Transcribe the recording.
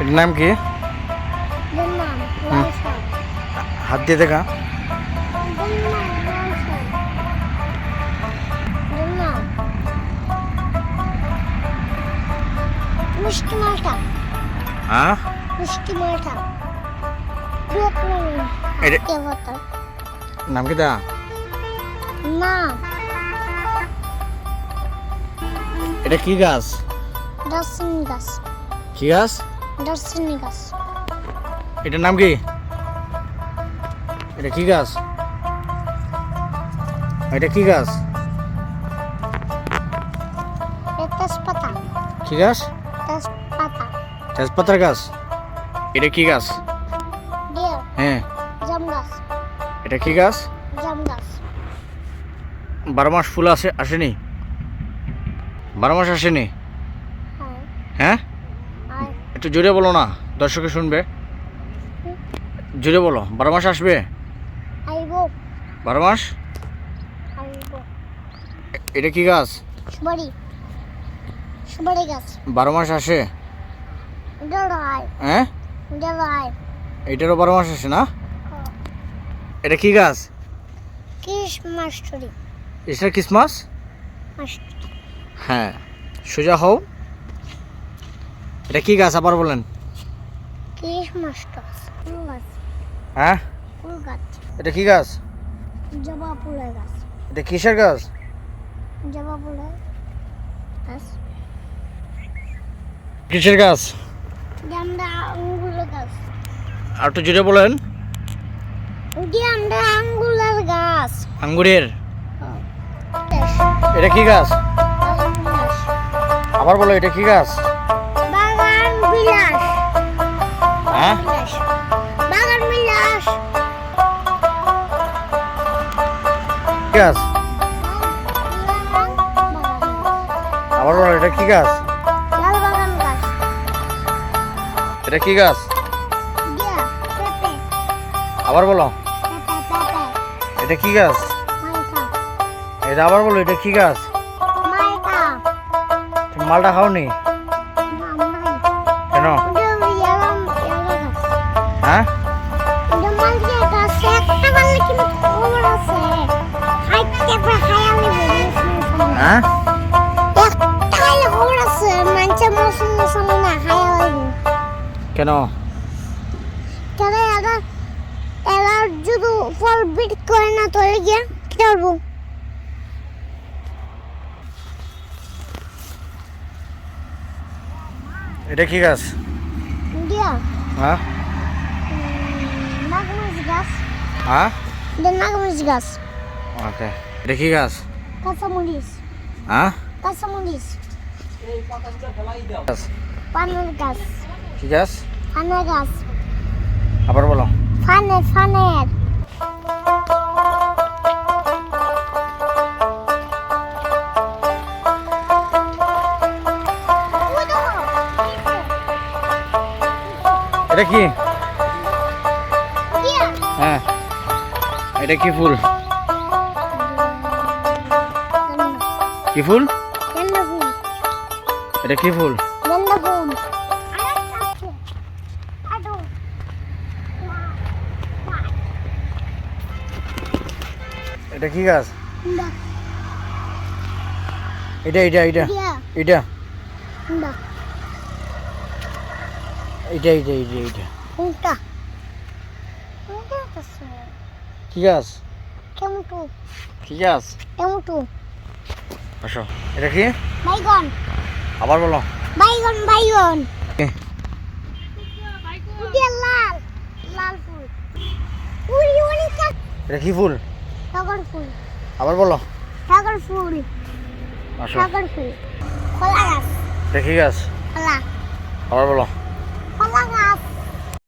এটার নাম কি? হাত দিয়ে দেখা। মিষ্টি মালটা। হ্যাঁ? মিষ্টি মালটা। এটা- নাম কি দা না। এটা কি গাছ? গাছ। কি গাছ? দার্শনিক গাছ। এটার নাম কি? এটা কি গাছ? এটা কি গাছ? তেজপাতা। কি গাছ? তেজপাতা। তেজপাতার গাছ। এটা কি গাছ? হ্যাঁ। জাম গাছ। এটা কি গাছ? জাম গাছ। বারো মাস ফুল আসে আসেনি? বারো মাস আসেনি? হ্যাঁ। হ্যাঁ? একটু জোরে বলো না দর্শকে শুনবে। জোরে বলো বারো মাস আসবে? বারো মাস? এটা কি গাছ? বারো মাস আসে? হ্যাঁ? এটারও বারো মাস আসে না? এটা কি গাছ? এটা ক্রিসমাস হ্যাঁ। সোজা হও। এটা কি গাছ আবার বলেন? হ্যাঁ? এটা কি গাছ? জবা ফুলের গাছ। এটা কিসের গাছ? জবা ফুলের গাছ। কিসের গাছ? আমরা আঙ্গুলের গাছ। আর একটু জোরে বলেন। ওটি আমরা আঙ্গুলের গাছ। আঙ্গুরের? এটা কি গাছ? আবার বলো এটা কি গাছ? হ্যাঁ? বাগান বিলাস গাছ? আবার বলো এটা কি গাছ? লাল বাগান গাছ। এটা কি গাছ? পেঁপে। আবার বলো। পেঁপে পেঁপে। এটা কি গাছ? এটা আবার বলো এটা কি গাছ? মালটা খাওনি? না খায়ালে কেন? কেন এরা এরা যদি ফল বিট করে না তোলে গিয়ে কি করব? এটা কি গাছ? দিয়া হ্যাঁ? নাগমরিচ গাছ। হ্যাঁ? এটা নাগমরিচ গাছ। ওকে এটা কি গাছ? কাঁচামরিচ। হ্যাঁ? কাঁচামরিচ। পানের গাছ। কি গাছ? ফানের গাছ। আবার বলো। ফানের ফানের। এটা কি? হ্যাঁ। এটা কি ফুল? কি ফুল? এটা কি ফুল? এটা কি গাছ? এটা এটা এটা এটা। এটা। এটা এটা এটা কি গাছ? কেমন কি গাছ? কেমন আসো এটা কি? বাইগন। আবার বলো। বাইগন বাইগন। লাল। লাল ফুল। এটা কি ফুল? সাগর ফুল। আবার বলো। সাগর ফুল। আসো। সাগর ফুল। কলা গাছ। এটা গাছ? কলা। আবার বলো।